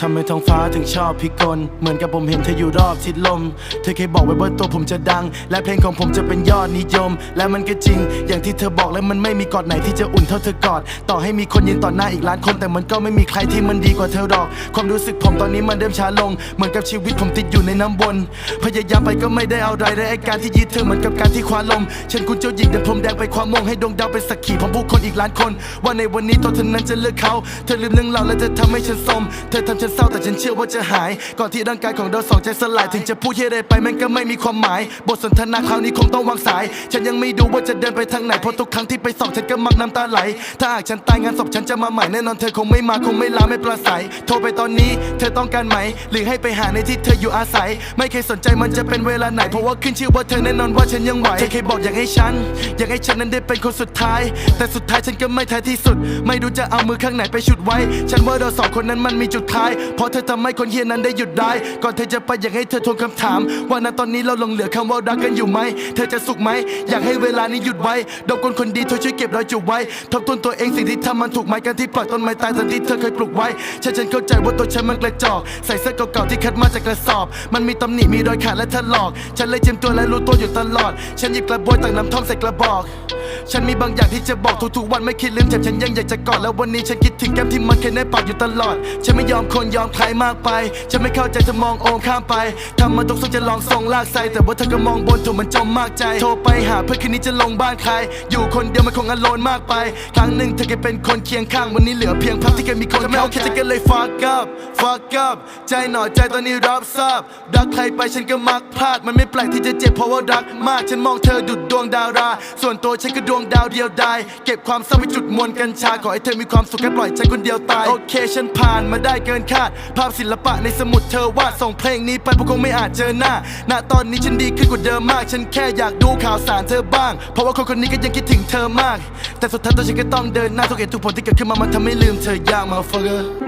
ทำไมท้องฟ้าถึงชอบพิกล เหมือนกับผมเห็นเธออยู่รอบทิศลม เธอเคยบอกไว้ว่าตัวผมจะดัง และเพลงของผมจะเป็นยอดนิยม และมันก็จริง อย่างที่เธอบอกและมันไม่มีกอดไหนที่จะอุ่นเท่าเธอกอด ต่อให้มีคนยืนต่อหน้าอีกล้านคน แต่มันก็ไม่มีใครที่มันดีกว่าเธอหรอก ความรู้สึกผมตอนนี้มันเริ่มช้าลง เหมือนกับชีวิตผมติดอยู่ในน้ำวนพยายามไปก็ไม่ได้เอาไรและไอการที่ยึดเธอเหมือนกับการที่คว้าลมเช่นคุณเจ้าหญิงเดินพรมแดงไปความมงให้ดวงดาวเป็นสักขีของผู้คนอีกล้านคน ว่าในวันนี้ตัวเธอนั้นจะเลือกเขา เธอลืมเรื่องเราและเธอทำให้ฉันสมเธอทำฉันเศร้าแต่ฉันเชื่อว่าจะหาย ก่อนที่ร่างกายของเราสองใจสลาย ถึงจะพูดเยอะไรไปมันก็ไม่มีความหมาย บทสนทนาคราวนี้คงต้องวางสาย ฉันยังไม่ดูว่าจะเดินไปทางไหน เพราะทุกครั้งที่ไปสอบฉันก็มักน้ำตาไหล ถ้าหากฉันตายงานศพฉันจะมาใหม่แน่นอนเธอคงไม่มาคงไม่ลาไม่ปราศัย โทรไปตอนนี้เธอต้องการไหม หรือให้ไปหาในที่เธออยู่อาศัย ไม่เคยสนใจมันจะเป็นเวลาไหน เพราะว่าขึ้นชื่อว่าเธอแน่นอนว่าฉันยังไหว เธอเคยบอกอยากให้ฉัน อยากให้ฉันนั้นได้เป็นคนสุดท้าย แต่สุดท้ายฉันก็ไม่ท้ายที่สุด ไม่รู้จะเอามือข้างไหนไปฉุดไว้ ฉันว่าเราสองคนนั้นมันมีจุดคล้ายเพราะเธอทำให้คนเฮียนั้นได้หยุดได้ ก่อนเธอจะไปอยากให้เธอทวงคำถาม ว่าณตอนนี้เราหลงเหลือคำว่ารักกันอยู่ไหม เธอจะสุขไหม อยากให้เวลานี้หยุดไว้ดอกคนคนดีเธอช่วยเก็บรอยจุดไว้ทบทวนตัวเองสิ่งที่ทำมันถูกไหมการที่ปล่อยต้นไม้ตายทันที่เธอเคยปลูกไว้ฉันฉันเข้าใจว่าตัวฉันมันกระจอก ใส่เสื้อเก่าๆที่คัดมาจากกระสอบ มันมีตำหนิมีรอยขาดและถลอก ฉันเลยเจียมตัวและรู้ตัวอยู่ตลอด ฉันหยิบกระบวยตักน้ำท่อมใส่กระบอก ฉันมีบางอย่างที่จะบอกทุกๆวันไม่คิดลืมเจ็บฉันยังอยากจะกอดแล้ววันนี้ฉันคิดถึงแก้มที่มันเคยในปากอยู่ตลอด ฉันไม่ยอมคนยอมใครมากไป ฉันไม่เข้าใจจะมองโอมข้ามไปทำมาทุกส่งจะลองส่งลากใส่แต่ว่าเธอก็มองบนถูกมันจมมากใจ โทรไปหาเพื่อนคืนนี้จะลงบ้านใคร อยู่คนเดียวมันคงอโลนมากไปครั้งหนึ่งเธอเคยเป็นคนเคียงข้างวันนี้เหลือเพียงภาพที่เคยมีคนจะไม่โอเคจะกันเลย fuck up fuck up ใจหน่อยใจตอนนี้รับทราบรักใครไปฉันก็มักพลาดมันไม่แปลกที่จะเจ็บเพราะว่ารักมาก ฉันมองเธอดุดดวงดารา ส่วนตัวฉันก็ดวงดาวเดียวดายเก็บความเศร้าไว้จุดมวลกัญชาขอให้เธอมีความสุขแค่ปล่อยฉันคนเดียวตาย โอเคฉันผ่านมาได้เกินคาด ภาพศิลปะในสมุดเธอวาดส่งเพลงนี้ไปพวกคงไม่อาจเจอหน้า ณ ตอนนี้ฉันดีขึ้นกว่าเดิมมาก ฉันแค่อยากดูข่าวสารเธอบ้าง เพราะว่าคนคนนี้ก็ยังคิดถึงเธอมาก แต่สุดท้ายตัวฉันก็ต้องเดินหน้าทุกเหตุทุกผลที่เกิดขึ้นมามันทำให้ลืมเธอยากมา fucker